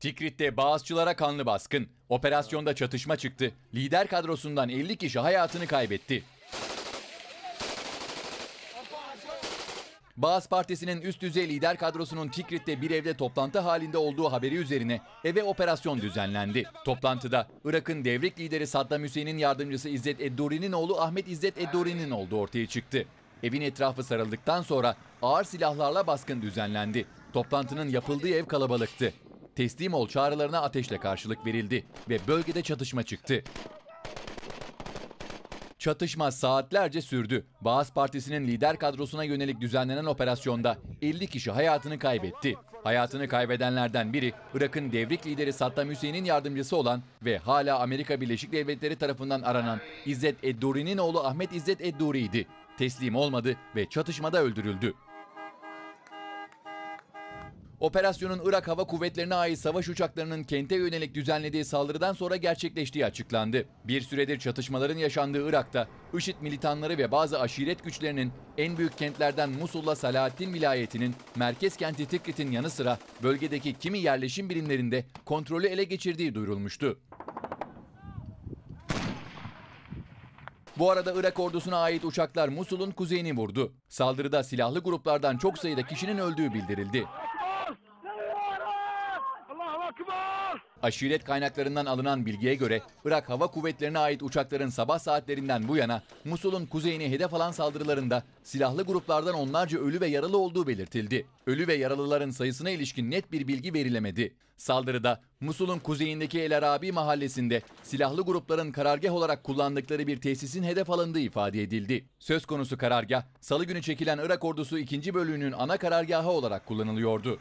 Tikrit'te Bağızçılara kanlı baskın. Operasyonda çatışma çıktı. Lider kadrosundan 50 kişi hayatını kaybetti. Bağız Partisi'nin üst düzey lider kadrosunun Tikrit'te bir evde toplantı halinde olduğu haberi üzerine eve operasyon düzenlendi. Toplantıda Irak'ın devrik lideri Saddam Hüseyin'in yardımcısı İzzet Edduri'nin oğlu Ahmet İzzet Edduri'nin olduğu ortaya çıktı. Evin etrafı sarıldıktan sonra ağır silahlarla baskın düzenlendi. Toplantının yapıldığı ev kalabalıktı. Teslim ol çağrılarına ateşle karşılık verildi ve bölgede çatışma çıktı. Çatışma saatlerce sürdü. Bağız Partisi'nin lider kadrosuna yönelik düzenlenen operasyonda 50 kişi hayatını kaybetti. Hayatını kaybedenlerden biri Irak'ın devrik lideri Saddam Hüseyin'in yardımcısı olan ve hala Amerika Birleşik Devletleri tarafından aranan İzzet Edduri'nin oğlu Ahmet İzzet Edduri'ydi. Teslim olmadı ve çatışmada öldürüldü. Operasyonun Irak Hava Kuvvetlerine ait savaş uçaklarının kente yönelik düzenlediği saldırıdan sonra gerçekleştiği açıklandı. Bir süredir çatışmaların yaşandığı Irak'ta IŞİD militanları ve bazı aşiret güçlerinin en büyük kentlerden Musul'la Salahattin vilayetinin merkez kenti Tikrit'in yanı sıra bölgedeki kimi yerleşim birimlerinde kontrolü ele geçirdiği duyurulmuştu. Bu arada Irak ordusuna ait uçaklar Musul'un kuzeyini vurdu. Saldırıda silahlı gruplardan çok sayıda kişinin öldüğü bildirildi. Ekber! Aşiret kaynaklarından alınan bilgiye göre Irak Hava Kuvvetlerine ait uçakların sabah saatlerinden bu yana Musul'un kuzeyini hedef alan saldırılarında silahlı gruplardan onlarca ölü ve yaralı olduğu belirtildi. Ölü ve yaralıların sayısına ilişkin net bir bilgi verilemedi. Saldırıda Musul'un kuzeyindeki El Arabi mahallesinde silahlı grupların karargah olarak kullandıkları bir tesisin hedef alındığı ifade edildi. Söz konusu karargah, salı günü çekilen Irak ordusu 2. bölüğünün ana karargahı olarak kullanılıyordu.